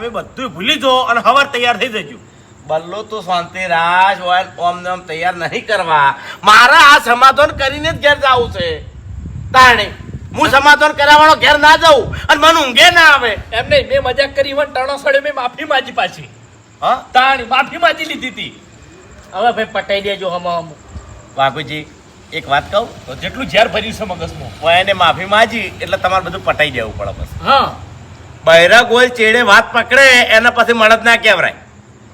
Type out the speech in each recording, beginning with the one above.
તમે બધું ભૂલી જો અને હવાર તૈયાર થઈ જજો. બલ્લો તો શાંતિ રાજ હોય ઓમ ને ઓમ તૈયાર નહીં કરવા. મારા આ સમાધાન કરીને જ ઘેર જાવું છે. તાણે હું સમાધાન કરાવવાનો ઘેર ના જાઉં અને મને ઊંઘે ના આવે. એમ નહીં મેં મજાક કરી વન ટણો સડે મેં માફી માજી પાછી. હા? તાણી માફી માજી લીધી હતી. હવે ભાઈ પટાઈ દેજો હમ હમ બાપુજી એક વાત કહું? તો જેટલું ઝેર ભર્યું છે મગજમાં. હું એને માફી માજી એટલે તમારે બધું પટાઈ દેવું પડે બસ. હા. બૈરા ગોલ ચેડે વાત પકડે એના પછી મળત ના કહેવાય.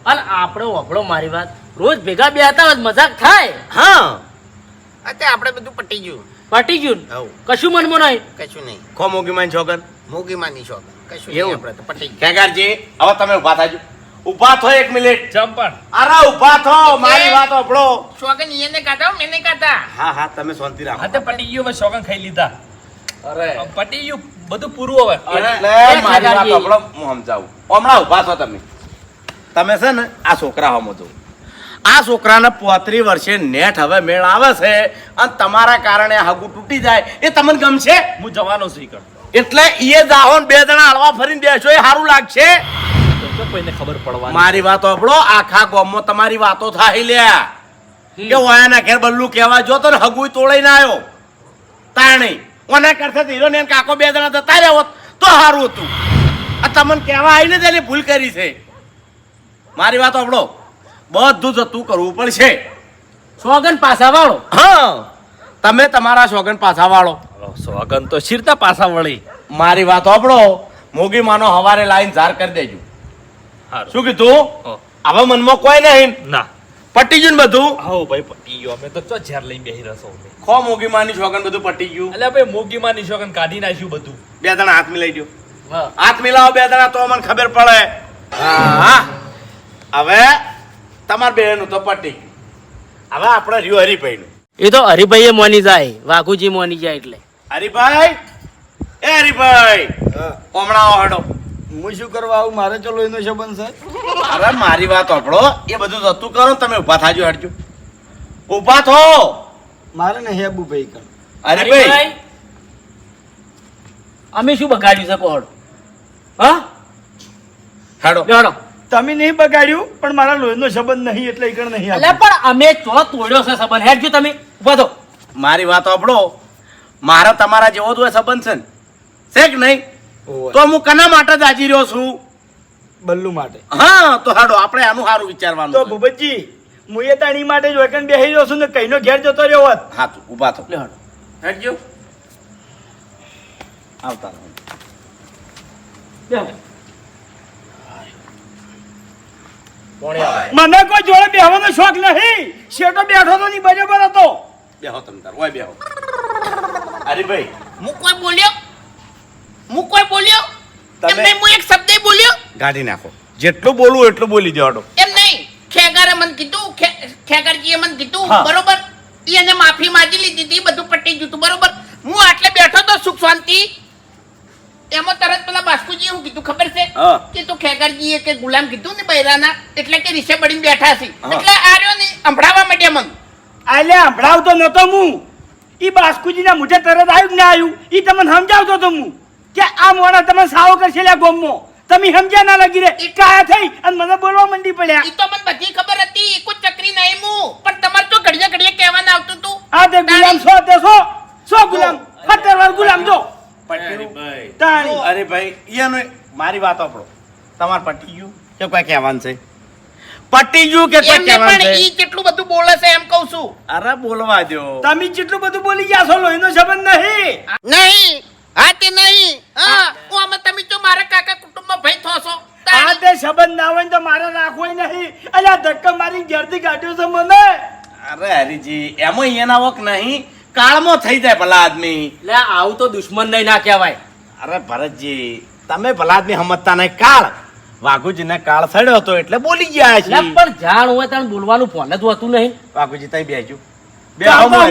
અને આપણો વપડો મારી વાત રોજ ભેગા બે હતા મજાક થાય. હા. અત્યારે આપણે બધું પટી ગયું. પટી ગયું? કશું મનમાં નહીં? કશું નહીં. ખો મોગી માન છોકર? મોગીમાંની શોખ કશું એવું? આપણે તો પટી ગયું. ખેગારજી હવે તમે ઊભા થાજો. ઊભા થો એક મિનિટ. જમ અરે ઊભા થો મારી વાત આપણો શોખન એને કાઢા મેને કાઢા. હા હા તમે શાંતિ રાખો. હાથે પટી ગયું હવે શોગન ખાઈ લીધા. અરે. પટી ગયું. બધું પૂરું હવે. એટલે મારી વાત આપણો હું સમજાવું. હમણાં ઊભા છો તમે. તમે છે ને આ છોકરા હમો જો આ છોકરાને પોત્રી વર્ષે નેટ હવે મેળ આવે છે અને તમારા કારણે હગુ તૂટી જાય. એ તમને ગમશે? હું જવાનો છું ઈ એટલે એ જાહો ને બે જણા હળવા ફરીને બેસો એ સારું લાગશે. કોઈને ખબર પડવા મારી વાતો આપણો આખા ગામમાં તમારી વાતો થાય લ્યા કે વાયાના ઘેર બલ્લુ કહેવા જો તો ને હગુય તોડાઈને આવ્યો. તાણી. ઓના કરતા હીરો ને એના કાકો બે જણા જતા રહ્યા હોત તો સારું હતું. આ તમને કહેવા આવીને તેની ભૂલ કરી છે. મારી વાત આપણો બધું જતું કરવું પડશે. સોગન પાછા વાળો હા. તમે તમારા સોગન પાછા વાળો સોગન તો શીરતા પાછા વળી મારી વાત આપણો મોગી માનો હવારે લાઈન ઝાર કરી દેજો. શું કીધું. હવે મનમાં કોઈ નહીં. ના. પટી ગયું ને બધું? હા ભાઈ પટી ગયો. અમે તો ચો ઝેર લઈને બેહી રસો અમે. ખો મોગી માની શોગન બધું પટી ગયું. એટલે ભાઈ મોગીમાં ની શોગન કાઢી નાખ્યું બધું. બે જણા હાથ મિલાઈ ગયો હાથ મિલાવો બે જણા તો મને ખબર પડે. હા. હવે તમાર બેનું તો પટી ગયું. હવે આપણે રહ્યું હરીભાઈનું. એ તો હરિભાઈએ મોની જાય વાઘુજી મોની જાય એટલે. હરિભાઈ! એ હરીભાઈ! હમણાં હડો. હું શું કરવા આવું? મારે ચલો એનો સંબંધ છે. અરે મારી વાત સાંભળો. એ બધું જતું કરો તમે ઊભા થાજો હટજો ઊભા થો. મારે ને હેબુ ભાઈ કર. અરે ભાઈ. અમે શું બગાડ્યું છે કોડ હા? હાડો. હાડો. તમે નહીં બગાડ્યું પણ મારા લોહીનો સંબંધ નહીં એટલે એકણ નહીં એટલે પણ અમે તો તોડ્યો છે સંબંધ. હેડજો તમે ઊભા થો. મારી વાત સાંભળો. મારો તમારા જેવો જ હોય સંબંધ છે ને. છે કે નહીં. તો હું કના માટે જ રહ્યો છું? બલ્લુ માટે. હા તો હાડો આપણે આનું સારું વિચારવાનું તો ભૂપતજી હું એ તાણી માટે જ વેકન બેસી રહ્યો છું ને કઈનો ઘેર જતો રહ્યો હોત. હા તું ઊભા થો. લેવડો હેડજો. આવતા રહો. મને કોઈ જોડે બેહવાનો શોખ નહીં. શેટો બેઠો તો નહીં બરાબર હતો. બેહો તમ તાર ઓય બેહો. હરીભાઈ હું કોઈ બોલ્યો? હું કોઈ બોલ્યો. તમે- એમ નહીં હું એક શબ્દ બોલ્યો. ગાડી નાખો. જેટલું બોલવું એટલું બોલી દેવાડો એમ નહીં. ખેગારે મને કીધું ખેગારજીએ મને કીધું બરોબર? એને માફી માંગી લીધી હતી બધું પટી ગયું બરોબર? હું આટલે બેઠો તો સુખ શાંતિ. એમાં તરત પેલા બાસ્કુજી હું કીધું ખબર છે? કે તો ખેગરજી કે ગુલામ કીધું ને બૈરાના એટલે કે રીસે બળીને બેઠા છે. એટલે આર્યો ને સંભળાવા માટે મને. આલે સંભળાવતો નતો હું. ઈ બાસ્કુજીના મુજે તરત આવ્યું ને ના આવ્યું ઈ તમને સમજાવતો તો હું. કે આ મોણા તમે સાવ કરશે લ્યા ગોમો. તમે સમજ્યા ના લાગી રે ઈ- કાયા થઈ અને મને બોલવા મંડી પડ્યા. ઈ તો મને બધી ખબર હતી. કોઈ ચકરી નહીં હું પણ તમાર તો ઘડિયા ઘડિયા કહેવાનું આવતું તું. આ તે ગુલામ છો તે છો? છો ગુલામ? ફતર વાર ગુલામ જો તાણી અરે ભાઈ ઈયાનો મારી વાત આપણો તમારે પટી ગયું કે કોઈ કહેવાનું છે? પટી ગયું કે કોઈ કહેવાનું છે? ઈ કેટલું બધું બોલે છે એમ કહું છું. અરે બોલવા દો તમે જેટલું બધું બોલી ગયા છો લોહીનો સંબંધ નહીં. નહીં. હા તે નહીં. હા. હું આમાં તમે તો મારા કાકા કુટુંબમાં ભાઈ થો છો આ તે સંબંધ ના હોય તો મારે રાખવો નહીં. અલ્યા ધક્કા મારી ઘેરથી કાઢ્યો છે મને. અરે હરીજી એમાં એના વક નહીં. કાળમાં થઈ જાય ભલા આદમી. લે આવું તો દુશ્મન નહીં ના કહેવાય. અરે ભરતજી તમે ભલા આદમી સમજતા નહીં. કાળ. વાઘુજીને કાળ સડ્યો હતો એટલે બોલી ગયા છે પણ જાણ હોય ત્યાં બોલવાનું ફોન જ હોતું નહીં. વાઘુજી તઈ બેજો બે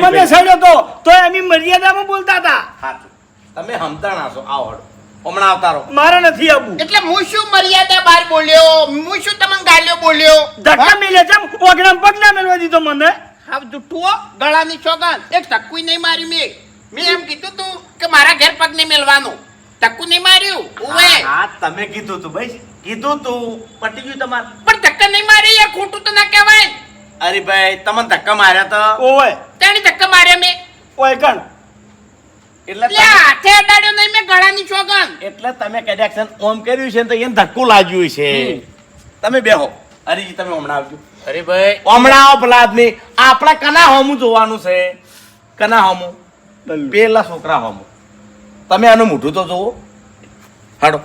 મને સડ્યો તો તો એમની મર્યાદામાં બોલતા હતા. હાચું. તમે હમતાણા છો આવડ હમણાં આવતા રહો. મારે નથી આવવું. એટલે હું શું મર્યાદા બહાર બોલ્યો? હું શું તમને ગાલ્યો બોલ્યો? ધક્કા મિલે છે ઓગણામ પગ ના મેળવા દીધો મને. હા જુઠ્ઠુઓ ગળાની ચોગન એક ધક્કુય નહીં મારી મેં. મેં એમ કીધું તું કે મારા ઘેર પગ નહીં મેલવાનું. ધક્કુ નહીં માર્યું? ઉવે. હા તમે કીધું તું ભાઈ. કીધું તું. પટી ગયું તમાર. પણ ધક્કા નહીં મારી યાર ખોટું તો ના કહેવાય. અરે ભાઈ તમને ધક્કા માર્યા તો? ઓય તેણે ધક્કા માર્યા મેં. ઓય કણ એટલે હાથે અડાડ્યો નહીં મેં ગળાની ચોગન. એટલે તમે કદાચ ઓમ કર્યું છે ને તો એને ધક્કું લાગ્યું છે. તમે બેહો. હરીજી તમે હમણાં આવજો. અરે ભાઈ. હમણાં આવો પેલા આદમી. આપણે કના હોમું જોવાનું છે. કના હોમું? પેલા. છોકરા હોમું. તમે આનું મોઢું તો જોવો હાડો.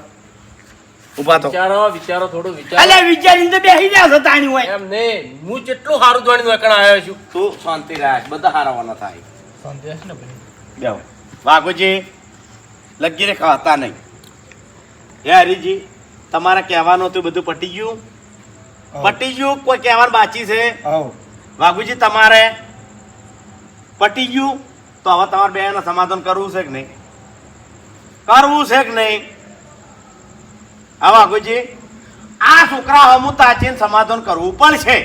ઊભા તો વિચારો વિચારો થોડું વિચારો. અલે વિચારીને તો બેસી રહ્યા છો તાણી હોય. એમ ને હું જેટલું સારું જોઈને વકણ આવ્યો છું. તું શાંતિ રાખ. બધા હારવાના થાય. શાંતિ રાખ ને બેહો. વાઘુજી લગીને ખાતા નહીં. હે હરીજી તમારે કહેવાનું હતું બધું પટી ગયું? પટી ગયું? કોઈ કહેવાનું બાકી છે? વાઘુજી તમારે પટી ગયું? તો હવે તમારે બેન સમાધાન કરવું છે કે નહીં? કરવું છે કે નહીં? હા વાઘુજી. આ છોકરા હમું તાચીને સમાધાન કરવું પડશે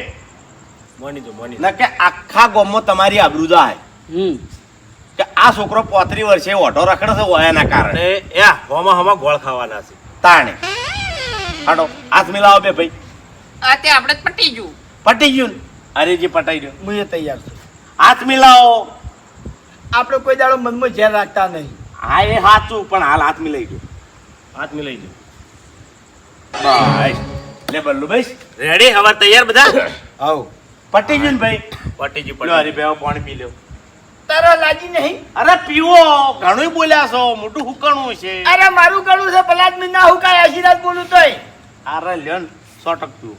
મોની જો મોની કે આખા ગામમાં તમારી આબરૂ જાય. હમ. કે આ છોકરો પોત્રી વર્ષે ઓઢો રખડે છે ઓયાના કારણે. એ હોમાં હોમાં ગોળ ખાવાના છે. તાણે. હાડો હાથ મિલાવો બે ભાઈ. આ તે આપણે પટી ગયું. પટી ગયું અરે જે પટાઈ ગયો હું એ તૈયાર છું. હાથ મિલાવો. આપણે કોઈ દાડો મનમાં ઝેર રાખતા નહીં. હા એ સાચું પણ હાલ હાથ મિલાઈ ગયો. હાથ મિલાઈ ગયો. બસ. લે બલ્લુ ભાઈ. રેડી હવે તૈયાર બધા? આવ પટી ગયું ને ભાઈ? પટી ગયું લો પટી હરીભાઈ પાણી પી લ્યો. તારા લાજી નહીં? અરે પીવો ઘણું બોલ્યા છો મોટું હુકણું છે. અરે મારું ગળું છે પલાદ મી ના હુકાય આશીર્વાદ બોલું તોય. અરે લ્યો સો ટક. પીવો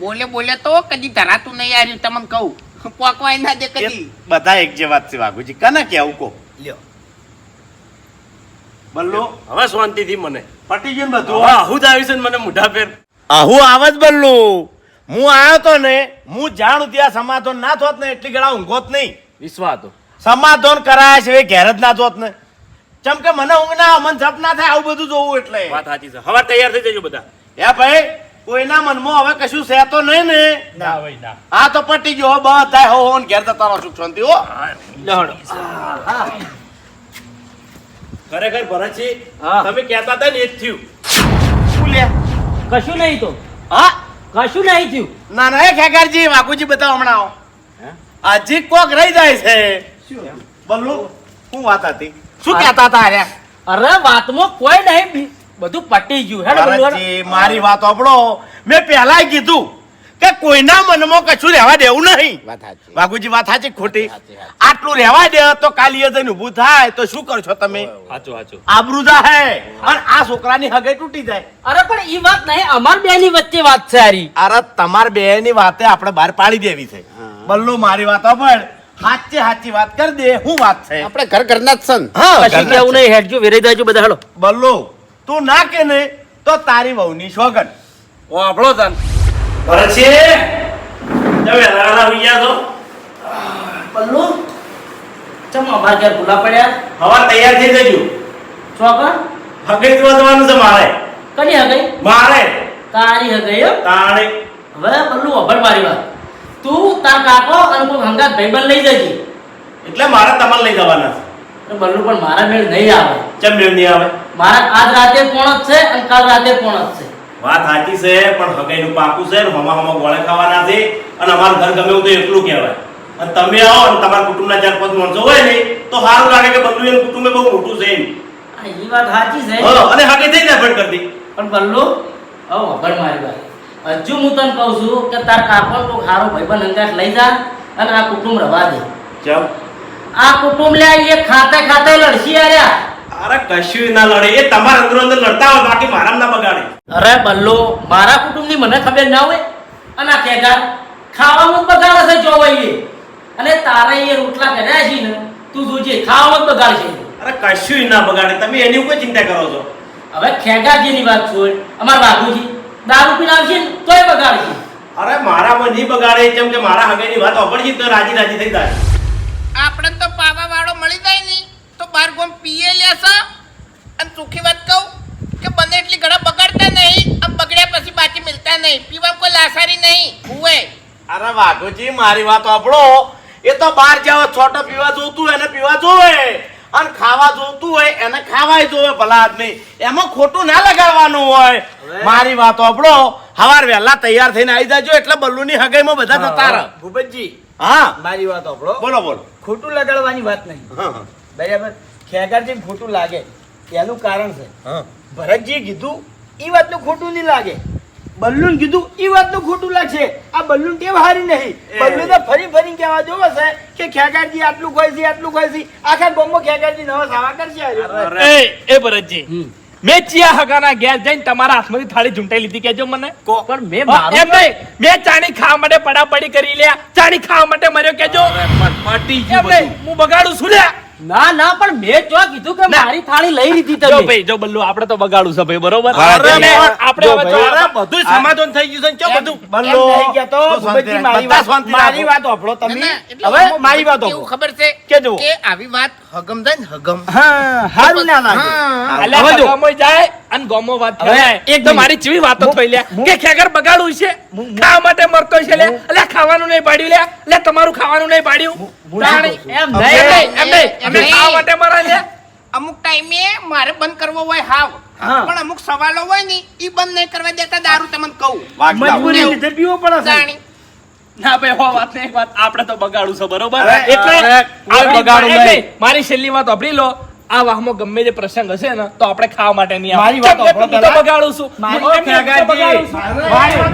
બોલે બોલે તો કદી ધરાતું નહીં યાર તમને કહું. પોકવાય ના દે કદી. બધા એક જે વાત છે વાઘુજી કને કેવું કહો? લ્યો. બલ્લો. હવે શાંતિથી મને. પટી ગયું ને બધું આહુ જ આવી છે મને મોઢા ફેર. આહુ આવાજ જ બલ્લુ. હું આવ્યો તો ને હું જાણું ત્યાં સમાતો ના થોત ને એટલી ગળા ઊંઘોત નહીં. વિશ્વા હતો સમાધાન કરાય છે ઘેર જ ના જોત ને. ચમ કે મને ઊંઘ ના મન જપ ના થાય આવું બધું જોવું એટલે. વાત સાચી છે. હવે તૈયાર થઈ જજો બધા. હે ભાઈ કોઈના મનમાં હવે કશું છે તો નહીં ને. ના ભાઈ ના. આ તો પટી ગયો બધા હો હો ને ઘેર જતા રહો સુખ શાંતિ હો. ખરેખર ભરતજી હા. તમે કહેતા હતા ને એ જ થયું. શું લે? કશું નહીં તો. હા? કશું નહીં થયું. ના ના એ ખેગારજી વાઘુજી બધા હમણાં આવો. હજી કોક રહી જાય છે. બલ્લુ શું વાત હતી? શું કહેતા હતા અરે અરે વાતમાં કોઈ નહીં. બધું પટી ગયું. હેડો મારી વાત સાંભળો. મેં પહેલા કીધું. કે કોઈના મનમાં કશું રહેવા દેવું નહીં. વાઘુજી વાત સાચી ખોટી? આટલું રહેવા દે તો કાલી જઈને ઊભું થાય તો શું કરશો તમે? સાચું સાચું. આબરૂ જાહે અને આ છોકરાની હગે તૂટી જાય. અરે પણ એ વાત નહીં અમાર બે ની વચ્ચે વાત છે હારી. અરે તમાર બે ની વાતે આપણે બહાર પાડી દેવી છે. બલ્લુ મારી વાત પણ સાચે સાચી વાત કરી દે હું વાત છે. આપણે ઘર ઘરના જ સન. હા પછી કેવું નહીં હેડજો વેરાઈ દેજો બધા હાલો. બલ્લુ તું ના કે ને તો તારી વહુની સોગન ઓ આપણો તન ભરતજી તમે વહેલા આવી ગયા છો પલ્લુ ચમ અમાર ઘેર ભૂલા પડ્યા હવા તૈયાર થઈ જજો ચોકન હગાઈ જોવાનું છે મારે કની હગઈ મારે તારી હગઈ? તાણે હવે પલ્લુ અભર મારી વાત તું તાર કાકો અને કોઈ હંગાત ભાઈબંધ લઈ જજે એટલે મારે તમારે લઈ જવાના તો બલ્લુ પણ મારા મેળ નહીં આવે છે ચમ મેળ નહીં આવે મારા આજ રાતે કોણ જ છે અને કાલ રાતે કોણ જ છે વાત સાચી છે પણ હગાઈનું પાકું છે ને હમા હમા ગોળે ખાવાના છે અને અમારું ઘર ગમે એવું તો એકલું કહેવાય. અને તમે આવો અને તમારા કુટુંબના ચાર પાંચ માણસો હોય ને તો સારું લાગે કે બધું એનું કુટુંબ બહુ મોટું છે એમ. એ વાત સાચી છે. અને હગાઈ થઈ જાય ફટ કરતી. પણ બલ્લુ આવો અભણ મારી વાત હજુ હું તને કહું છું કે તાર કાપડ તો ભાઈ ભાઈબંધ હંગાત લઈ જા અને આ કુટુંબ રવા દે. ચમ. આ કુટુંબ લે એ ખાતે ખાતે લડશી આર્યા અરે કશું ના લડે. એ તમારા અંદર અંદર લડતા હોય બાકી મારા ના બગાડે. અરે બલ્લો મારા કુટુંબની મને ખબર ના હોય? અને આ ખાવામાં જ બગાડે છે જોવાઈએ અને તારે એ રોટલા કર્યા છે ને તું જોજે ખાવામાં જ બગાડશે. અરે કશું ના બગાડે. તમે એની ઉપર ચિંતા કરો છો. હવે ખેગાજીની વાત છોડ અમાર બાબુજી દારૂ પીને આવશે ને તોય બગાડશે. અરે મારામાં નહીં બગાડે કેમ કે મારા હગાઈની વાત સાંભળજી તો રાજી રાજી થઈ જાય. આપણે તો પાવા વાળો મળી જાય નહીં. બાર ગોમ પીએ લેશે અને સુખી વાત કહું કે બને એટલી ઘણા બગાડતા નહીં. અને બગડ્યા પછી બાકી મિલતા નહીં. પીવા કોઈ લાસારી નહીં. હુએ. અરે વાઘોજી મારી વાત આપણો એ તો બહાર જાવ છોટો પીવા જોતું એને પીવા જોવે. અને ખાવા જોતું હોય એને ખાવાય જોવે ભલા આદમી. એમાં ખોટું ના લગાડવાનું હોય. મારી વાત આપણો હવાર વહેલા તૈયાર થઈને આવી જાજો એટલે બલ્લુની હગાઈમાં બધા થતા રહે. ભૂપતજી હા. મારી વાત આપણો બોલો બોલો. ખોટું લગાડવાની વાત નહીં. હા, હા. બરાબર? ખેગારજી ખોટું લાગે. એનું કારણ છે. હા. ભરતજીએ કીધું એ વાતનું ખોટું નહીં લાગે. બલ્લુન કીધું એ વાતનું ખોટું લાગશે. આ બલ્લુન કેમ હારી નહીં? બલ્લુ તો ફરી ફરી કહેવા જોવે છે કે ખેગારજી આટલું કોઈ છે આટલું કોઈ છે. આખા બોમ્બો ખેગારજી નવા સાવા કરશે એ એ ભરતજી. મેં ચિયા હગાના ઘેર જઈને તમારા હાથમાંથી થાળી ઝૂંટાઈ લીધી કેજો મને. પણ મેં એમ નહીં. મેં ચાણી ખાવા માટે પડાપડી કરી લ્યા. ચાણી ખાવા માટે મર્યો કેજો પટી. હું બગાડું છું લ્યા. ના ના પણ મેં જો કીધું કે મારી થાળી લઈ લીધી જો ભાઈ જો બલ્લુ આપણે તો બગાડું છે ભાઈ બરોબર? તમે- આપણે હવે ભાઈ, જો અરે, બધુંય સમાધાન થઈ ગયું છે કે બધું. બલ્લુ થઈ ગયા તો મારી વાત મારી વાત સાંભળો તમે. હવે મારી વાત કેવું ખબર છે કે જો કે આવી વાત હગમ થાય ને હગમ. હા હારું ના લાગે. હવે જો. જાય અને ગોમો વાત થાય એક તો મારી ચીવી વાતો થઈ લે કે ખેગર બગાડું છે? ખાવા માટે મરતો છે લે અલ્યા ખાવાનું નહીં પાડ્યું લે અલ્યા તમારું ખાવાનું નહીં પાડ્યું. એમ નહીં, એમ નહીં, અમે ખાવા માટે મરા લે અમુક ટાઈમે મારે બંધ કરવો હોય હાવ. હા. પણ અમુક સવાલો હોય ને એ બંધ નહીં કરવા દેતા દારૂ તમને કહું. મજબૂરી લીધે પીવો પડે જાણી. ના ભાઈ હો વાત નહીં વાત આપણે તો બગાડું છે બરોબર? એટલે અરે, બગાડું નહીં. મારી છેલ્લી વાત સાંભળી લો. આ વાહમાં ગમે તે પ્રસંગ હશે ને તો આપણે ખાવા માટે નહીં મારી વાત તો બગાડું છું. મારી- વાત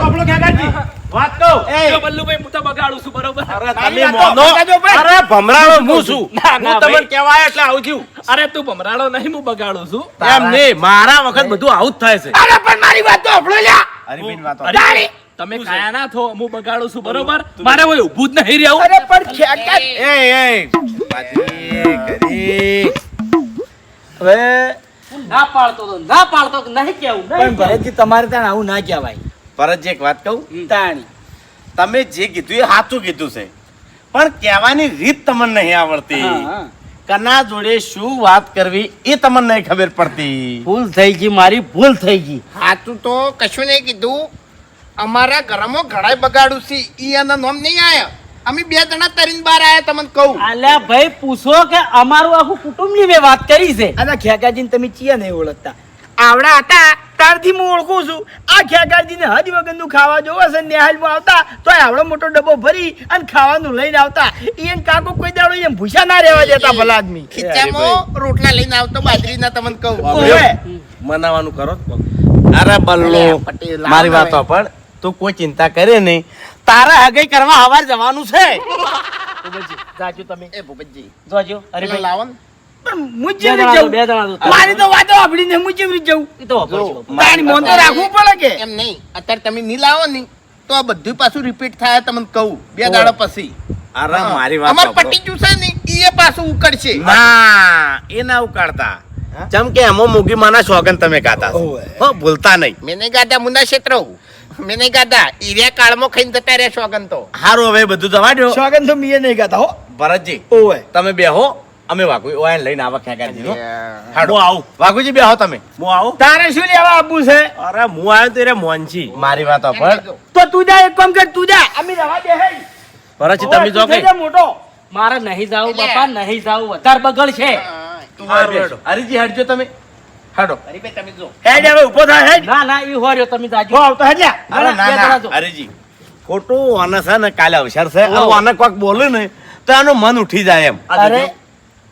સાંભળો, ખેગારજી. વાત કહું. બલ્લુભાઈ હું તો બગાડું છું બરોબર? અરે, તમે મોનો. અરે, ભમરાળો હું છું. ના, ના, હું તમને ભાઈ. એટલે આવું થયું. અરે તું ભમરાડો નહીં હું બગાડું છું. એમ નહીં, મારા વખત બધું આવું જ થાય છે. અરે પણ મારી વાત તો સાંભળો લ્યા. હરીબેન વાતો. તમે કાયા ના થો હું બગાડું છું બરોબર? મારે કોઈ ઊભું જ નહીં રહેવું. અરે પણ ખેગાર એ, એ, કરી. હવે ના પાડતો તો ના પાડતો નહીં કેવું પણ ભરતજી તમારે ત્યાં આવું ના કહેવાય. ભરતજી, એક વાત કહું? તાણી તમે જે કીધું એ સાચું કીધું છે. પણ કહેવાની રીત તમને નહીં આવડતી. કના જોડે શું વાત કરવી એ તમને નહીં ખબર પડતી. ભૂલ થઈ ગઈ મારી ભૂલ થઈ ગઈ. સાચું તો કશું નહીં કીધું. અમારા ઘરમાં ઘણાય બગાડું છે ઈ એના નોમ નહીં આયા. અમે બે જણા તરીને બહાર આયા તમને કહું. અલ્યા ભાઈ પૂછો કે અમારું આખું કુટુંબની મેં વાત કરી છે. આના ખેગાજીને તમે ચિયા નહીં ઓળખતા. આવડા હતા તારથી હું ઓળખું છું. આ ખેગાજીને હદ વગરનું ખાવા જોવો છે નેહાલમાં આવતા તો આવડો મોટો ડબ્બો ભરી અને ખાવાનું લઈને આવતા. એમ કાકો કોઈ દાડો એમ ભૂસા ના રહેવા દેતા ભલા આદમી ખીચામાં રોટલા લઈને આવતો બાજરીના તમને કહું. મનાવાનું કરો અરે બલ્લો મારી વાતો પણ તું કોઈ ચિંતા કરે નહીં. તારા હગાઈ કરવા હવાર જવાનું છે. જાજો તમે. એ ભૂપતજી. જોજો. અરે ભાઈ. લાવન મારી તો વાતો સાંભળીને હું જેમ જવું તો મોન તો રાખવું પડે કે? એમ નહીં. અત્યારે તમે નહીં લાવો ને તો આ બધું પાછું રિપીટ થાય તમને કહું. બે દાડા પછી. અરે મારી વાત અમાર પટી છે ને એ પાછું ઉકળશે. ના એ ના ઉકાળતા. ચમ કે એમો મૂગી માના શોગન તમે ગાતા. હો ભૂલતા નહીં. મેં ગાતા મુંડા ક્ષેત્ર મેં નહીં ગાધા ઈર્યા કાળમો ખાઈને જતા રહ્યા શોગન તો હારું હવે બધું જવા દો શોગન તો મીએ નહીં ગાતા હો. ભરતજી ઓય તમે બેહો. અમે વાઘુ ઓયન લઈને આવા ખેગાજી હાડો. હું આવું. વાઘુજી બેહો તમે. હું આવું? તારે શું લેવા આપવું છે? અરે હું આવ્યો તો રે મોનજી મારી વાત પર. તો તું જા એક કામ કર તું જા. અમે રવા દે હે ભરતજી તમે જો કે મોટો. મારે નહીં જાવું બાપા નહીં જાવું. વધારે બગડ છે. હરીજી હટજો તમે. હાડો. હરીભાઈ તમે જો. હેડ હવે ઊભો થા હેડ. ના ના ઈ હોર્યો તમે હો આવતો હેડ લે અરે ના ના. હરીજી ખોટું આને છે ને કાલે અવસર છે. આને કોક બોલે ને તો એનું મન ઉઠી જાય એમ. અરે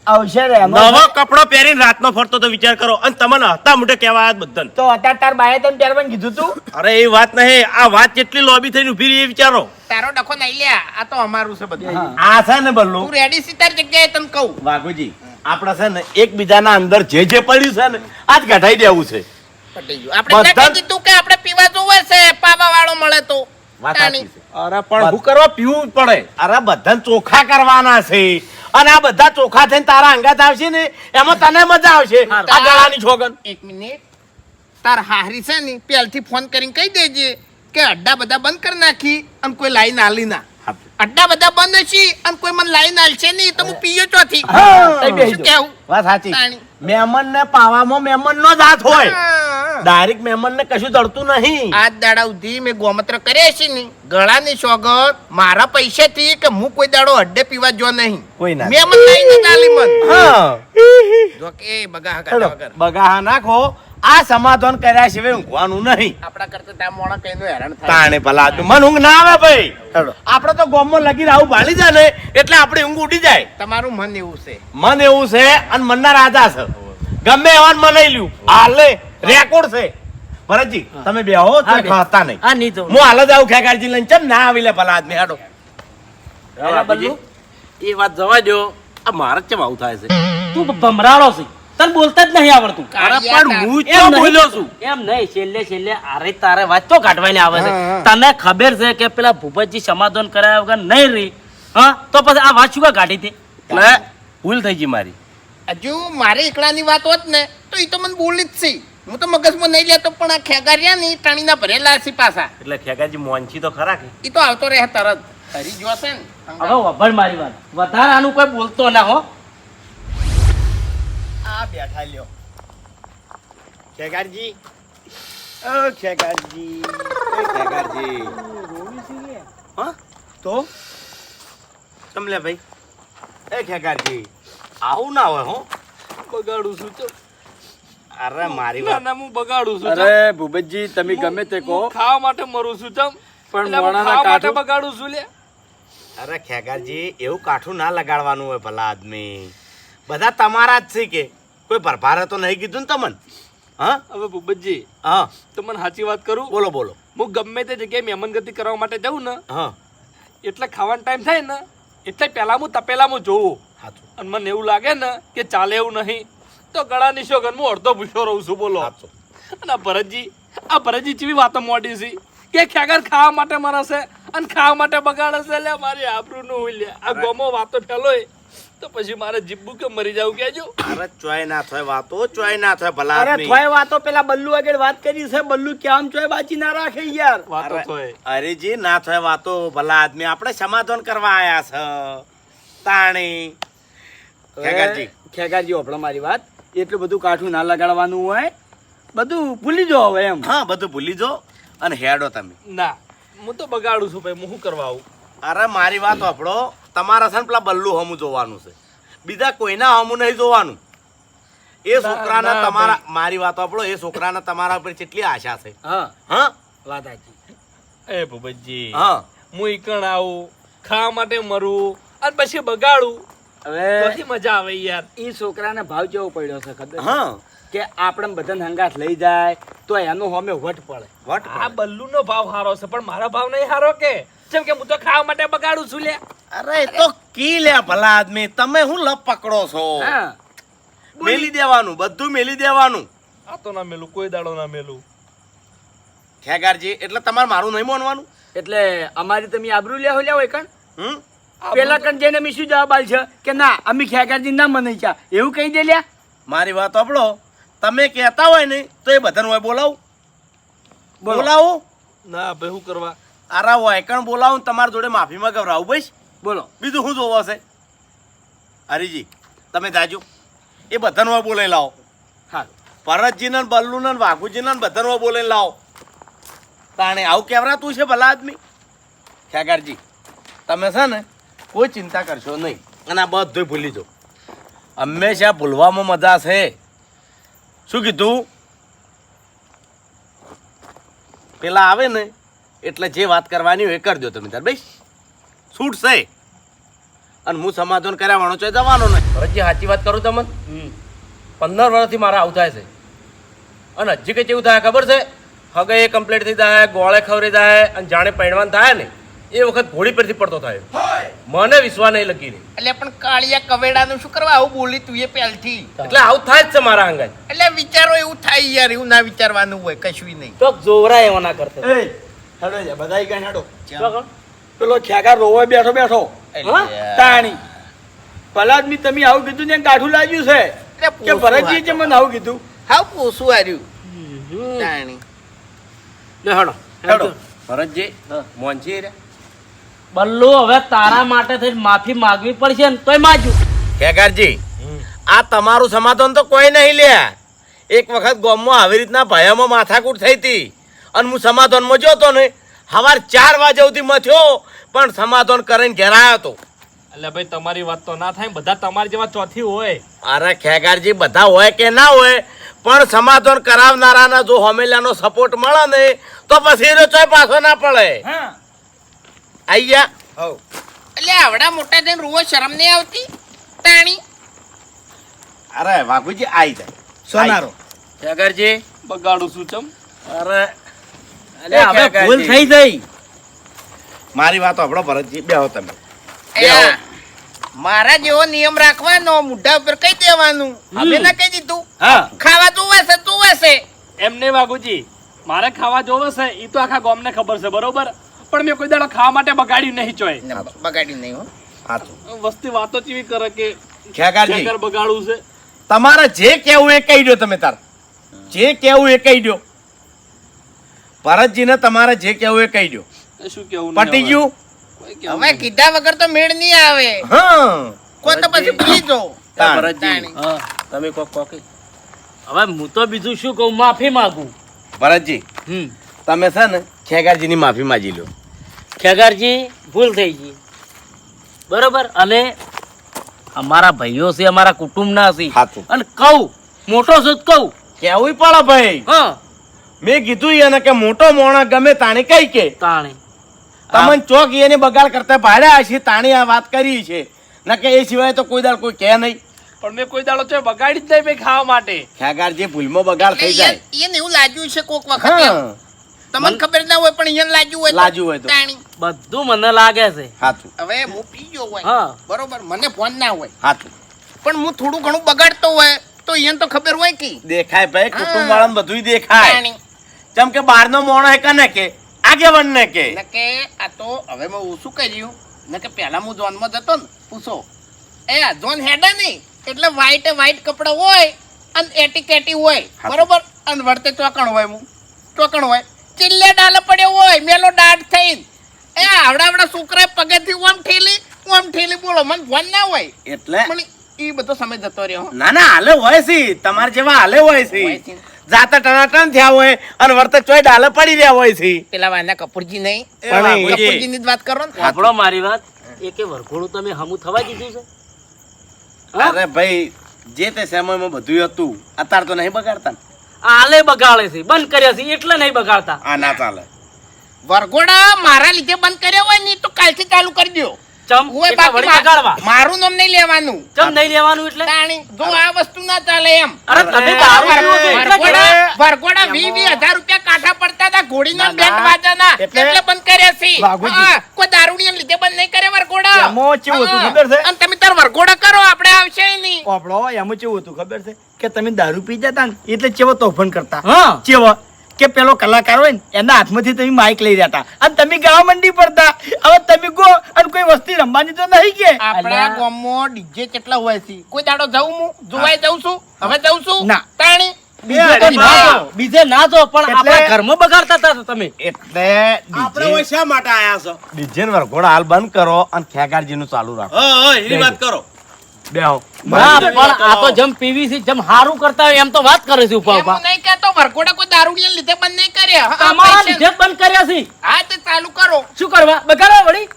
અવસર એમ. નવો કપડો પહેરીને રાતનો ફરતો તો વિચાર કરો. અને તમને હતા મોટે કહેવા આયા બધાને. તો અત્યારે તાર બાએ તને પહેરવાનું કીધું તું? અરે એ વાત નહીં. આ વાત કેટલી લોબી થઈને ઊભી રહી એ વિચારો. તારો ડખો નહીં લે આ તો અમારું છે બધું. આ છે ને બલ્લુ. તું રેડી સી તાર જગ્યાએ તને કહું. વાઘુજી આપણે છે ને એકબીજાના અંદર જે જે પડ્યું છે ને આજ ઘટાઈ દેવું છે. આપણે ના બધા- કહી દીધું કે આપણે પીવા જોવે છે પાવા વાળો મળે તો. વાત તાણી. સાચી છે. અરે પણ હું કરવા પીવું જ પડે? અરે બધાને ચોખા કરવાના છે. અને આ બધા ચોખા થઈને તારા અંગાત આવશે ને એમાં તને મજા આવશે. આ ગળાની છોગન. એક મિનિટ. તાર હારી છે ને પહેલથી ફોન કરીને કહી દેજે કે અડ્ડા બધા બંધ કરી નાખી અને કોઈ લાઈન આલી ના. અડ્ડા બધા બંધ હશે અને કોઈ મને લાઈન આલશે નહીં તો હું પીયો ચોથી શું કેવું વાત સાચી. મહેમાન ને પાવામાં મહેમાન નો જ હાથ હોય. ડાયરેક્ટ મહેમાન ને કશું દળતું નહીં. આજ દાડા સુધી મેં ગોમત્ર કરે છે ને. ગળાની સોગત મારા પૈસાથી કે હું કોઈ દાડો અડ્ડે પીવા જો નહીં. કોઈ ના. મહેમાન નથી આલી મન. જો કે બગા બગાહા નાખો. આ સમાધાન કર્યા સિવાય ઊંઘવાનું નહીં. આપણા કરતા ત્યાં મોણા કઈનું હેરાન થાય. તાણે ભલા મન ઊંઘ ના આવે ભાઈ. આપડે તો ગોમમાં લગી આવું ભાળી જાય ને એટલે આપણે ઊંઘ ઉડી જાય. તમારું મન એવું છે. મન એવું છે અને મનના રાજા છે. ગમે એવાન મનાઈ લ્યું. હાલે રેકોર્ડ છે. ભરતજી તમે બે હો તો ખાતા નહીં. આ નહીં તો હું હાલ જ આવું ખેકારજી લઈને ચમ ના આવી લે ભલા આદમી હાડો. એ વાત જવા દો આ મારે જ ચમ આવું થાય છે? તું ભમરાળો છે. તને બોલતા જ નહીં આવડતું. અરે પણ હું તો બોલ્યો છું? એમ નહીં છેલ્લે છેલ્લે આરે તારે વાત તો કાઢવાની આવે છે. તને ખબર છે કે પેલા ભૂપતજી સમાધાન કરાયા વગર નહીં રહી? હા? તો પછી આ વાત શું કાઢી હતી? એટલે ભૂલ થઈ ગઈ મારી. હજુ મારે એકલાની વાત હોત ને તો એ તો મને બોલી જ છે. હું તો મગજમાં નહીં લેતો પણ આ ખેગા ની ટાણીના ભરેલા છે પાછા. એટલે ખેગાજી મોંચી તો ખરા કે? એ તો આવતો રહે તરત. હરી જોશે ને. હવે વભણ મારી વાત. વધારે આનું કોઈ બોલતો ના હો. આ બેઠા લ્યો. ખેગારજી. ઓ ખેગારજી. ખેગારજી. હા? તો? સમલે ભાઈ? એ ખેગારજી આવું ના હોય હો. બગાડું છું તો અરે મારી વાત. ના હું બગાડું છું અરે ભૂપતજી તમે ગમે તે કહો. ખાવા માટે મરું છું તમ પણ મોણાના કાઠું- બગાડું છું લે. અરે ખેગારજી એવું કાઠું ના લગાડવાનું હોય ભલા આદમી. બધા તમારા જ છે કે. કોઈ ભરભારે તો નહીં કીધું ને તમને? હા? હવે ભૂપતજી હા. તો મને સાચી વાત કરું? બોલો બોલો. હું ગમે તે જગ્યાએ મહેમાનગતિ કરવા માટે જાઉં ને હા. એટલે ખાવાનો ટાઈમ થાય ને એટલે પહેલા હું તપેલામાં જોઉં. સાચું અને મને એવું લાગે ને કે ચાલે એવું નહીં. તો ગળાની શોગન હું અડધો ભૂસો રહું છું બોલો. સાચું અને આ ભરતજી આ ભરતજી જેવી વાતો મોડી છે કે ખેગર ખાવા માટે મરશે અને ખાવા માટે બગાડશે છે. લે મારી આબરૂ નું લે. આ ગોમો વાતો ફેલોય. તો પછી મારે જીબ્બુ કે મરી જાવ કેજો અરે ચોય ના થાય વાતો ચોય ના થાય ભલા અરે થોય વાતો પેલા બલ્લુ આગળ વાત કરી છે બલ્લુ કેમ ચોય બાજી ના રાખે યાર. વાતો અરે- થોય. અરેજી ના થાય વાતો ભલા આદમી. આપણે સમાધાન કરવા આયા છે. તાણી. ખેગારજી ખેગારજી ઓપડો મારી વાત. એટલું બધું કાઠું ના લગાડવાનું હોય બધું ભૂલી જાઓ હવે એમ. હા બધું ભૂલી જો અને હેડો તમે. ના હું તો બગાડું છું ભાઈ હું શું કરવા આવું? અરે મારી વાત આપણો તમારા છે ને પેલા બલ્લુ હમું જોવાનું છે. બીજા કોઈના હમું નહીં જોવાનું. એ છોકરાને ના, તમારા મારી વાત આપણો એ છોકરાને તમારા ઉપર કેટલી આશા છે? હા. હા? વાત સાચી. એ ભૂપતજી હા. હું ઈકણ આવું ખાવા માટે મરું અને પછી બગાડું. હવે મજા આવે યાર. એ છોકરાને ભાવ કેવો પડ્યો છે ખબર હા. કે આપણે બધાને હંગાથ લઈ જાય તો એનો હોમે વટ પડે. વટ આ બલ્લુનો ભાવ સારો છે પણ મારો ભાવ નહીં સારો કે? જેમ કે હું તો ખાવા માટે બગાડું છું લે. અરે તો કી લે ભલા આદમી. તમે હું લપ પકડો છો? હા. મેલી દેવાનું બધું મેલી દેવાનું. આ તો ના મેલું કોઈ દાડો ના મેલું. ખેગારજી એટલે તમારે મારું નહીં માનવાનું? એટલે અમારી તમે આબરૂ લ્યા હોય હોય કણ? હમ? પેલા કણ જઈને અમે શું જવાબ આલ છે કે ના અમે ખેગારજી ના મને ચા એવું કહી દે લ્યા. મારી વાત આપણો તમે કહેતા હોય ને તો એ બધાને હોય બોલાવું. બોલાવું બોલાવો. ના ભાઈ શું કરવા? આરા વાયકણ બોલાવું તમારા જોડે માફીમાં ગભરાવું ભાઈ બોલો. બીજું શું જોવો છે હરીજી તમે જાજો. એ બધાનો બોલાઈ લાવો. હા. ભરતજીને ને બલ્લુને ને વાઘુજીને બધાનો બોલાઈ લાવો. તાણે આવું કેવરાતું છે ભલા આદમી? ખેગારજી તમે છે ને કોઈ ચિંતા કરશો નહીં. અને આ બધું ભૂલી જાઓ. હંમેશા ભૂલવામાં મજા છે. શું કીધું? પેલા આવે ને એટલે જે વાત કરવાની હોય એ કરજો તમે તાર ભાઈ છૂટ છે. અને હું સમાધાન કર્યા વાળો છે જવાનો નહીં. હજી સાચી વાત કરું તમને? પંદર વર્ષથી મારા આવું થાય છે. અને હજી કઈ કેવું થાય ખબર છે? હગે એ કમ્પ્લીટ થઈ જાય ગોળે ખવરી જાય અને જાણે પૈણવાન થાય ને એ વખત ઘોડી પરથી પડતો થાય. મને વિશ્વાસ નહીં લગી રહી. એટલે પણ કાળિયા કવેડાનું શું કરવા? આવું બોલી તું એ પહેલથી. એટલે આવું થાય જ છે મારા અંગજ એટલે વિચારો એવું થાય યાર એવું ના વિચારવાનું હોય કશું નહીં. તો જોવરા એવા ના કરતા. એ હેડો જા બધા કઈ હેડો. પેલો ખેગાર રોવે બેઠો બેઠો. તાણી. ભલા આદમી તમે આવું કીધું ને કાઠું લાગ્યું છે. કે ભરતજી આ મને આવું કીધું? હા પોસું આર્યું. તાણી. લે હડો. હેડો. ભરતજી મોંજી રે? બલ્લુ હવે તારા માટે થઈ માફી માંગવી પડશે ને તોય માજુ ખેગારજી આ તમારું સમાધાન તો કોઈ નહીં લે. એક વખત ગોમમાં આવી રીતના ભયામાં માથાકૂટ થઈ હતી. અને હું સમાધાનમાં જોતો ને સવાર ચાર વાગે સુધી મથ્યો પણ સમાધાન કરીને ઘેર આવ્યો તો. એટલે ભાઈ તમારી વાત તો ના થાય બધા તમારી જેવા ચોથી હોય. અરે ખેગારજી બધા હોય કે ના હોય પણ સમાધાન કરાવનારાના જો હોમેલાનો સપોર્ટ મળે ને તો પછી એનો ચોય પાછો ના પડે. હા. આઈ ગયા એટલે આવડા મોટા થઈને રૂવો શરમ નહીં આવતી? તાણી અરે વાઘુજી આઈ જાય. સોનારો. ખેગારજી બગાડું છું ચમ. અરે અલે હવે ભૂલ થઈ ગઈ. મારી વાત આપણો ભરતજી બેહો તમે. એ મારા જેવો નિયમ રાખવાનો મુઢા ઉપર કઈ દેવાનું? અમે ના કહી દીધું? ખાવા જોવે છે જોવે છે એમને વાગુજી મારે ખાવા જોવે છે એ તો આખા ગામને ખબર છે બરોબર? પણ મેં કોઈ દાડો ખાવા માટે બગાડ્યું નહીં ચોય. બગાડ્યું નહીં હો. વસ્તી વાતો ચીવી કરે કે ખેગારજી. બગાડવું છે? તમારે જે કેવું એ કહી દો તમે તાર. જે કેવું એ કહી દો ભરતજીને તમારે જે કેવું એ કહી દો. શું કેવું પટી ગયું? હવે કીધા વગર તો મેળ નહીં આવે. હા. કોઈ તો પછી ભૂલી જો ભરતજી તમે કોક કોક. હવે હું તો બીજું શું કહું માફી માંગુ. ભરતજી હમ. તમે છે ને ખેગારજીની માફી માંગી લો. ખેગારજી ભૂલ થઈ ગઈ. બરોબર? અને અમારા ભાઈઓ છે અમારા કુટુંબના છે. અને કહું મોટો છું કહું. કેવું પડે ભાઈ. હા. મેં કીધું એને કે મોટો મોણા ગમે તાણે કઈ કે. તાણે. તમને ચોક એને બગાડ કરતા ભાડ્યા છે તાણી આ વાત કરી છે. ના કે એ સિવાય તો કોઈ દાડ કોઈ કે નહીં. પણ મેં કોઈ દાડો છે બગાડી જ નહીં ભાઈ ખાવા માટે. ખેગારજી ભૂલમાં બગાડ થઈ જાય. એને એવું લાગ્યું છે કોક વખત તમને ખબર ના હોય પણ અહીંયા લાગ્યું હોય લાગ્યું હોય તો. બધું મને લાગે છે. સાચું હવે હું પી ગયો હોય. બરોબર મને ફોન ના હોય. સાચું પણ હું થોડું ઘણું બગાડતો હોય તો અહીંયા તો ખબર હોય કે. દેખાય ભાઈ કુટુંબ વાળા બધું દેખાય. તાણી. જેમ કે બહારનો મોણો હે કને કે? આગેવન ને કે. ને કે આ તો હવે મેં ઓછું કર્યું. ને કે પહેલા હું ઝોનમાં જતો ને પૂછો. એ જોન હેડે નહીં એટલે વ્હાઈટ વ્હાઈટ કપડા હોય અને એટીકેટી હોય. બરોબર? અને વળતે ચોકણ હોય હું. ચોકણ હોય. ચિલ્લે ડાલે પડ્યો હોય મેલો દાઢ થઈને. એ આવડા આવડા છોકરા પગેથી ઓમ ઠેલી ઓમ ઠેલી બોલો મને ભણ ના હોય. એટલે? એ બધો સમય જતો રહ્યો ના ના હાલે હોય છે તમારે જેવા હાલે હોય છે. જાતા ટનાટન થયા હોય અને વર્તક ચોય ડાલે પડી રહ્યા હોય છે. પેલા વાના કપૂરજી નહીં. એ વાઘુજી. કપૂરજીની વાત કરો ને. આપણો મારી વાત. એ કે વરઘોડું તમે હમું થવા દીધું છે? અરે ભાઈ જે તે સમયમાં બધું હતું અત્યારે તો નહીં બગાડતા આલે બગાડે છે. બંધ કર્યા છે એટલે નહીં બગાડતા. આ ના ચાલે. વરઘોડા મારા લીધે બંધ કર્યા હોય ને તો કાલથી ચાલુ કરી દો ચમ હોય એટલે બાકી વળી મા- બગાડવા મારું નામ નહીં લેવાનું. ચમ નહીં લેવાનું એટલે? જો આ વસ્તુ ના ચાલે એમ. અરે તમે હજાર રૂપિયા કાંઠા પડતા હતા ના, વાજાના. એટલે- બંધ કર્યા છે. કોઈ લીધે બંધ નહીં કરે વરગોડા એમાં હતું ખબર છે? અને તમે તાર વરઘોડા કરો આપણે આવશે નહીં. આપણો એમાં હતું ખબર છે? કે તમે દારૂ પી જતા ને એટલે ચેવો તોફાન કરતા. હા. ચેવો? કે પેલો કલાકાર હોય ને એના હાથમાંથી તમે માઇક લઈ રહ્યા હતા. અને તમે ગાવા મંડી પડતા. હવે તમે ગો અને કોઈ વસ્તી રમવાની તો નહીં કે. આપણા ગામમાં ડીજે કેટલા હોય છે? કોઈ દાડો જાઉં હું? જોવાય જઉં છું? હવે જઉં છું? ના. તાણી? બીજે ના. જો. પણ આપણા ઘરમાં બગાડતા હતા તમે. એટલે આપણે શા માટે આયા છો? ડીજે વરઘોડા હાલ બંધ કરો અને ખેગારજી નું ચાલુ રાખો. એની વાત કરો. બેહો. ના પણ આ તો જેમ પીવીસી જેમ હારું કરતા હોય એમ તો વાત કરે છે ઉપા એમ નહીં કહેતો વરઘોડા કોઈ દારૂડિયા લીધે બંધ નહીં કર્યા હા, લીધે બંધ કર્યા છે. હા તે ચાલુ કરો. શું કરવા? બગાડવા વળી.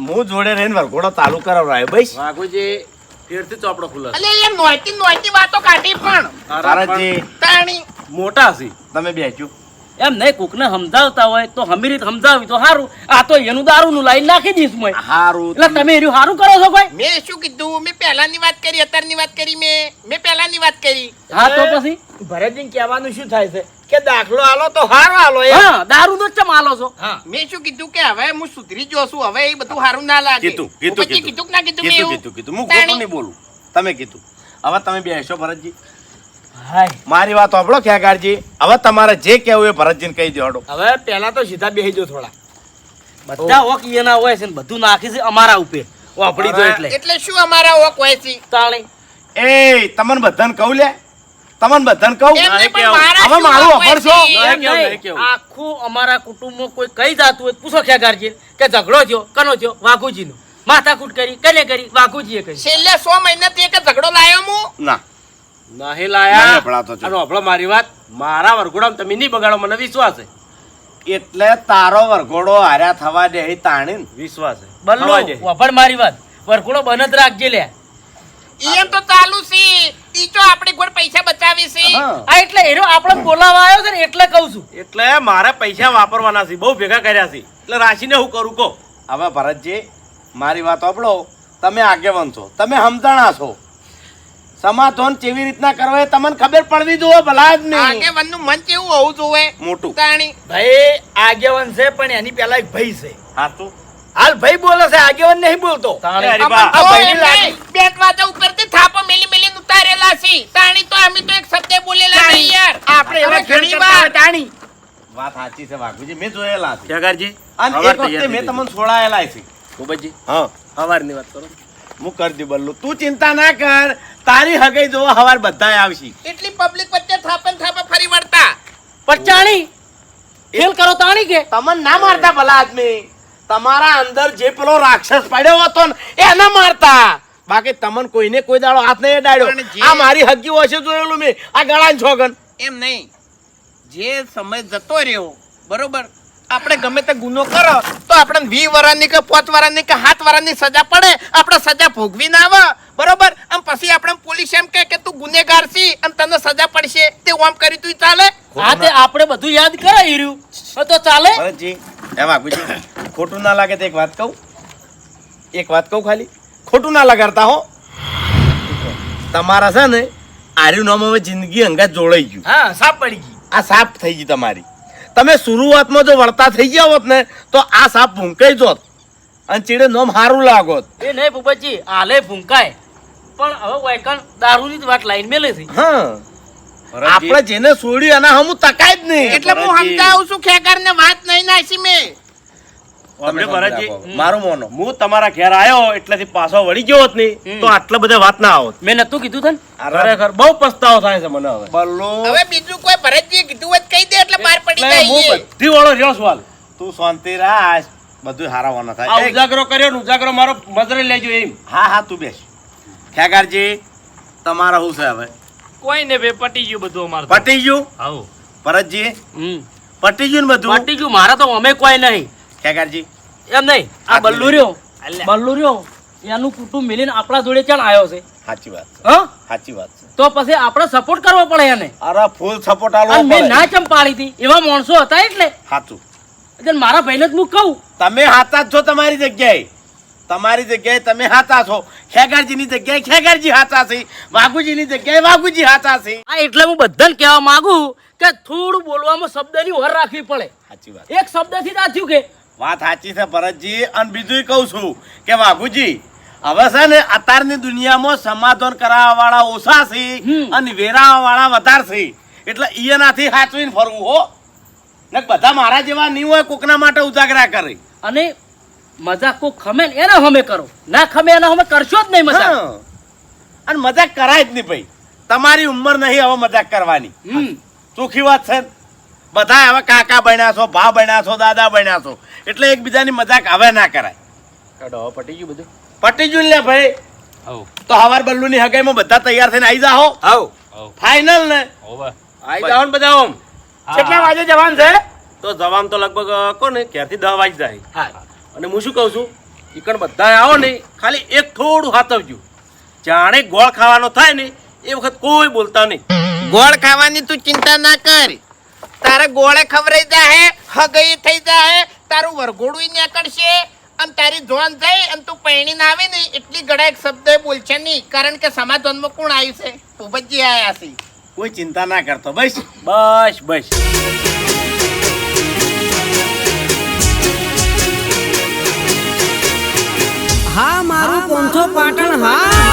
હું જોડે રહીને વરઘોડો ચાલુ કરાવરાય ભાઈ વાઘુજી ફેરથી ચોપડો ખુલ્લો અલે એ નોયતી નોયતી વાતો કાઢી પણ. તાણી. મોટા છે તમે બેસજો. એમ નહીં કોકને સમજાવતા હોય તો હમીરીત સમજાવી તો સારું આ તો એનું દારૂનું લાઈન નાખી દઈશ મેં સારું એટલે તમે એનું સારું કરો છો ભાઈ મેં શું કીધું? મેં પહેલાની વાત કરી અત્યારની વાત કરી મેં. મેં પહેલાની વાત કરી. હા તો પછી? ભરતજી કહેવાનું શું થાય છે? કે દાખલો આલો તો હારો આલો હા દારૂ નો ચમ આલો છો. મેં શું કીધું કે હવે હું સુધરી જો છું હવે એ બધું સારું ના લાગે. કીધું કીધું કીધું. કે ના કીધું મેં કીધું? કીધું કીધું. હું. ખોટું નહીં બોલું. તમે કીધું. હવે તમે બેસો ભરતજી. મારી વાત સાંભળો ખેગાડજી હવે તમારે જે કહેવું એ ભરતજીને કહી દેવાડો હવે પેલા તો સીધા બેસી જો થોડા. બધા ઓક એના હોય છે ને બધું નાખી છે અમારા ઉપર. વાપડી દો એટલે. એટલે શું અમારા ઓક હોય છે? તાળી એ તમને બધાને કહું લે. તમને બધાને કહું. હવે મારું કેવું. આખું અમારા કુટુંબમાં કોઈ કઈ જાતું હોય પૂછો ખેગાડજી કે ઝઘડો થયો કનો થયો વાઘુજીનો. માથાકૂટ કરી કને કરી વાઘુજીએ કરી. છેલ્લે સો મહિનાથી એક ઝઘડો લાયો હું? ના. નહીં નહીં લાયા છો. અને અભળો મારી વાત. મારા વરઘોડામાં તમે નહીં બગાડો મને વિશ્વાસ છે. એટલે તારો વરઘોડો હાર્યા થવા દે તાણી વિશ્વાસ છે. બલ્લુ થવા દે. વફાડ મારી વાત. વરઘોડો બન જ રાખજે લે. એમ તો ચાલુ છે. ઈ તો આપણે ગોળ પૈસા બચાવી છે. હા. આ એટલે એનો આપણે બોલાવા આવ્યો છે ને એટલે કહું છું. એટલે મારે પૈસા વાપરવાના છે બહુ ભેગા કર્યા છે. એટલે રાશિને હું કરું કહો. હવે ભરતજી મારી વાત સાંભળો. તમે આગેવાન છો. તમે સમજણા છો. સમાધાન કેવી રીતના કરવા એ તમને ખબર પડવી જોઈએ ભલા જ નહીં આગેવાનનું મન કેવું હોવું જોઈએ? મોટું. તાણી ભાઈ આગેવન છે પણ એની પેલા એક ભાઈ છે. હાચું? હાલ ભાઈ બોલે છે આગેવન નહીં બોલતો. તો બેટ વાજા ઉપરથી થાપો મેલી મેલી ઉતારેલા છે. તાણી તો અમે તો એક શબ્દ બોલેલા નહીં યાર. આપણે એવા હવે ઘણી વાર. તાણી. વાત સાચી છે વાઘુજી. મેં જોયેલા છે. જગારજી અને એક વખતે મેં તમને છોડાયેલા છે. ભૂપતજી હા. હવારની વાત કરો. હું કરી દઉં બલ્લુ. તું ચિંતા ના કર. તારી હગઈ જોવા હવાર બધાય આવશે. એટલી પબ્લિક વચ્ચે થાપન થાપા ફરી વળતા. પચાણી ખેલ કરો તાણી કે? તમને ના મારતા ભલા આદમી. તમારા અંદર જે પેલો રાક્ષસ પડ્યો હતો ને એને મારતા. બાકી તમને કોઈને કોઈ દાડો હાથ નહીં અડાડ્યો. ડાળ્યો આ મારી હગી હશે જોયેલું મેં. આ ગળાન છોગન એમ નહીં. જે સમય જતો રહ્યો બરોબર? આપણે ગમે તે ગુનો કરો તો આપણે વી વરાની કે પોત વરાની કે હાથ વરાની સજા પડે આપણે સજા ભોગવી ના આવે. બરોબર? આમ પછી આપણે પોલીસ એમ કહે કે તું ગુનેગાર છી અને તને સજા પડશે. તે ઓમ કરી તું ચાલે? હા તે આપણે બધું યાદ કરાવી રહ્યું. તો ચાલે? ભરતજી એમ વાઘુજી ખોટું ના લાગે તો એક વાત કહું. એક વાત કહું ખાલી. ખોટું ના લગાડતા હો. તમારા છે ને આર્યું નામ હવે જિંદગી અંગા જોડાઈ ગયું. હા સાફ પડી ગઈ આ સાફ થઈ ગઈ તમારી. તમે શરૂઆતમાં જો વળતા થઈ ગયા હોત ને તો આ સાપ ભૂંકાઈ જોત. અને ચીડે નોમ સારું લાગોત. એ નહીં ભૂપતજી હાલે ભૂંકાય. પણ હવે વાયકણ દારૂની જ વાત લાઈન મેલે છે. હા. આપણે જેને છોડ્યું એના હમું તકાય જ નહીં. એટલે હું સમજાવું છું ખેકર ને વાત નહીં નાસી મેં. ભરતજી મારું મોનો. હું તમારા ઘેર આવ્યો એટલેથી પાછો વળી ગયો હોત નહીં તો આટલા બધા વાત ના આવત મેં નતું કીધું તને? ખરેખર બહુ પસ્તાવો થાય છે મને હવે. બલ્લો. હવે બીજું કોઈ ભરતજી કીધું હોય કહી દે એટલે બહાર પડી એટલે હું બધી વાળો રહ્યો છું તું શાંતિ રાખ. બધું હારાવાના થાય. ઉજાગરો કર્યો ને ઉજાગરો મારો મજરે લેજો એમ. હા હા તું બેસ. ખેગારજી તમારા શું છે હવે? કોઈ ને ભાઈ પટી ગયું બધું અમારે તો. પટી ગયું? આવો. ભરતજી હમ. પટી ગયું ને બધું? પટી ગયું મારા તો અમે કોઈ નહીં. ખેગારજી એમ નહીં આ બલ્લુ રહ્યો બલ્લુ રહ્યો એનું કુટુંબ મિલીને આપણા જોડે ક્યાં આવ્યો છે. સાચી વાત હા? સાચી વાત છે. તો પછી આપણે સપોર્ટ કરવો પડે એને. અરે ફૂલ સપોર્ટ આલો મેં ના ચમ પાડી હતી એવા માણસો હતા એટલે. સાચું એટલે મારા ભાઈને જ હું કહું. તમે હાથા છો તમારી જગ્યાએ. તમારી જગ્યાએ તમે હાતા છો. ખેગારજીની જગ્યાએ ખેગારજી હાથા છે. વાઘુજીની જગ્યાએ વાઘુજી હાથા છે. આ એટલે હું બધાને કહેવા માંગુ કે થોડું બોલવામાં શબ્દની ઓર રાખવી પડે. સાચી વાત. એક શબ્દથી ના થયું કે વાત સાચી છે ભરતજી અને બીજું કહું છું કે વાઘુજી હવે છે ને અત્યારની દુનિયામાં સમાધાન કરાવવા વાળા ઓછા છે અને વેરાવા વાળા વધારે છે. એટલે ઈયનાથી સાચવીને ફરવું હો. ને બધા મારા જેવા નહીં હોય કોકના માટે ઉજાગરા કરે. અને મજાક કોક ખમે ને એના હમે કરો. ના ખમે એના હમે કરશો જ નહીં મજાક. અને મજાક કરાય જ નહીં ભાઈ. તમારી ઉંમર નહીં હવે મજાક કરવાની. સુખી ચોખ્ખી વાત છે. બધા હવે કાકા બન્યા છો ભા બન્યા છો દાદા બન્યા છો. એટલે એકબીજાની મજાક હવે ના કરાય. કાઢો, પટી ગયું બધું? પટી ગયું લે ભાઈ. તો હવાર બલ્લુની હગાઈમાં બધા તૈયાર થઈને આવી જાઓ આવ આવો ફાઇનલ ને. આવી આઈ જાઓ ને બધા ઓમ. કેટલા વાગે જવાનું છે? તો જવામ તો લગભગ કોને? ક્યારથી દવા વાગી જાય. હા. અને હું શું કહું છું? ચિકન બધા આવો ને ખાલી એક થોડું હાથવજો. જાણે ગોળ ખાવાનો થાય ને એ વખત કોઈ બોલતા નહીં. ગોળ ખાવાની તું ચિંતા ના કર. તારે ગોળે ખવરાઈ જાહે હગઈ થઈ જાહે તારું વરઘોડું નીકળશે અને તારી જોન થઈ અને તું પૈણીને આવે નહીં એટલી ગળા એક શબ્દ બોલશે નહીં કારણ કે સમાધાનમાં કોણ આવ્યું છે? ભૂપતજી આવ્યા છે. કોઈ ચિંતા ના કરતો બસ બસ બસ. હા મારું પોંથો પાટણ હા.